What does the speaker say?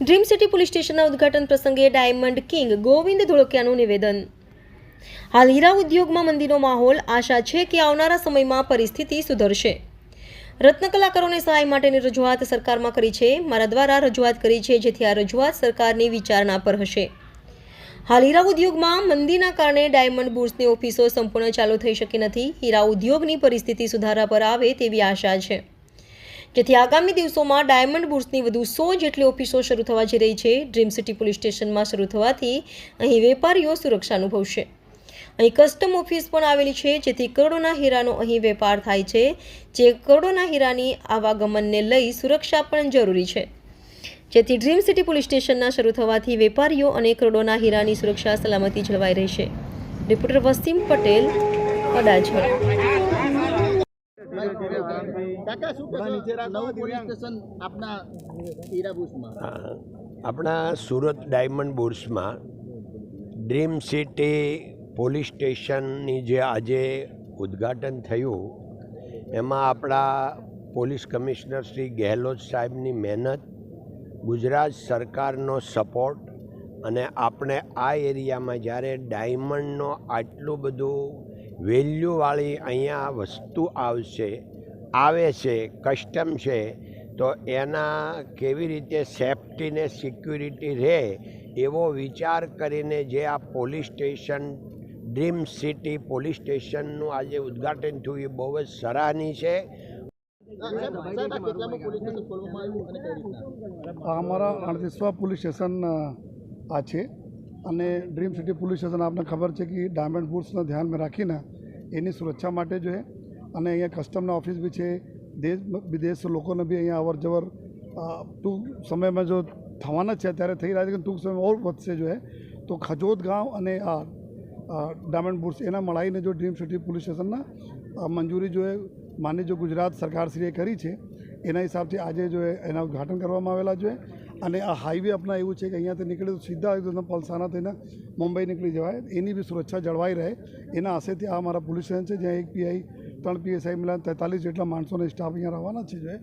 Dream city police સ્ટેશનના ઉદ્ઘાટન પ્રસંગે ડાયમંડ કિંગ ગોવિંદ ધોળકિયાનું નિવેદન. હાલ હીરા ઉદ્યોગમાં મંદીનો માહોલ આશા છે કે આવનારા સમયમાં પરિસ્થિતિ સુધરશે. રત્ન કલાકારોને સહાય માટેની રજૂઆત સરકારમાં કરી છે. મારા દ્વારા રજૂઆત કરી છે, જેથી આ રજૂઆત સરકારની વિચારણા પર હશે. હાલ હીરા ઉદ્યોગમાં મંદીના કારણે ડાયમંડ બુર્સની ઓફિસો સંપૂર્ણ ચાલુ થઈ શકી નથી. હીરા ઉદ્યોગની પરિસ્થિતિ સુધારા પર આવે તેવી આશા છે. જેથી આગામી દિવસોમાં ડાયમંડ બુર્સની વધુ સો જેટલી ઓફિસો શરૂ થવા જઈ રહી છે. ડ્રીમ સિટી પોલીસ સ્ટેશનમાં શરૂ થવાથી અહીં વેપારીઓ સુરક્ષા અનુભવશે. અહીં કસ્ટમ ઓફિસ પણ આવેલી છે, જેથી કરોડોના હીરાનો અહીં વેપાર થાય છે. જે કરોડોના હીરાની આવાગમનને લઈ સુરક્ષા પણ જરૂરી છે. જેથી ડ્રીમ સિટી પોલીસ સ્ટેશનના શરૂ થવાથી વેપારીઓ અને કરોડોના હીરાની સુરક્ષા સલામતી જળવાઈ રહેશે. રિપોર્ટર વસીમ પટેલ, અડાજણ. કાકા શું પોલીસ સ્ટેશન આપના હીરાબુસમાં હા, આપણા સુરત ડાયમંડ બુર્સમાં ડ્રીમ સિટી પોલીસ સ્ટેશનની જે આજે ઉદ્ઘાટન થયું એમાં આપણા પોલીસ કમિશનર શ્રી ગેહલોત સાહેબની મહેનત ગુજરાત સરકારનો સપોર્ટ અને આપણે આ એરિયામાં જ્યારે ડાયમંડનો આટલું બધું વેલ્યુવાળી અહીંયા વસ્તુ આવશે, આવે છે, કસ્ટમ છે, તો એના કેવી રીતે સેફટીને સિક્યુરિટી રહે એવો વિચાર કરીને જે આ police station, dream city police સ્ટેશનનું આજે ઉદ્ઘાટન થયું, એ બહુ જ સરાહનીય છે. અમારા અડતીસવા પોલીસ સ્ટેશન આ છે. અને ડ્રીમ સિટી પોલીસ સ્ટેશન આપને ખબર છે કે ડાયમંડ ફૂડ્સને ધ્યાનમાં રાખીને એની સુરક્ષા માટે જો છે. અને અહીંયા કસ્ટમના ઓફિસ બી છે. દેશ વિદેશ લોકોને બી અહીંયા અવર જવર ટૂંક સમયમાં જો થવાના છે, ત્યારે થઈ રહ્યા છે કે ટૂંક સમયમાં ઓર વધશે જોઈએ તો ખજોદ ગામ અને આ ડાયમંડ બુટ્સ એના મળાઈને જો ડ્રીમ સિટી પોલીસ સ્ટેશનના મંજૂરી જો એ માનની જો ગુજરાત સરકારશ્રીએ કરી છે. એના હિસાબથી આજે જો એના ઉદ્ઘાટન કરવામાં આવેલા છે અને આ હાઈવે આપણા એવું છે કે અહીંયાથી નીકળે તો સીધા પલસાણા થઈને મુંબઈ નીકળી જવાય. એની બી સુરક્ષા જળવાઈ રહે. એના આશેથી આ અમારા પોલીસ સ્ટેશન છે, જ્યાં એક પીઆઈ ત્રણ પીએસઆઈ મિલાન તેતાલીસ જેટલા માણસોને સ્ટાફ અહીંયા રહેવાના છે, જો એ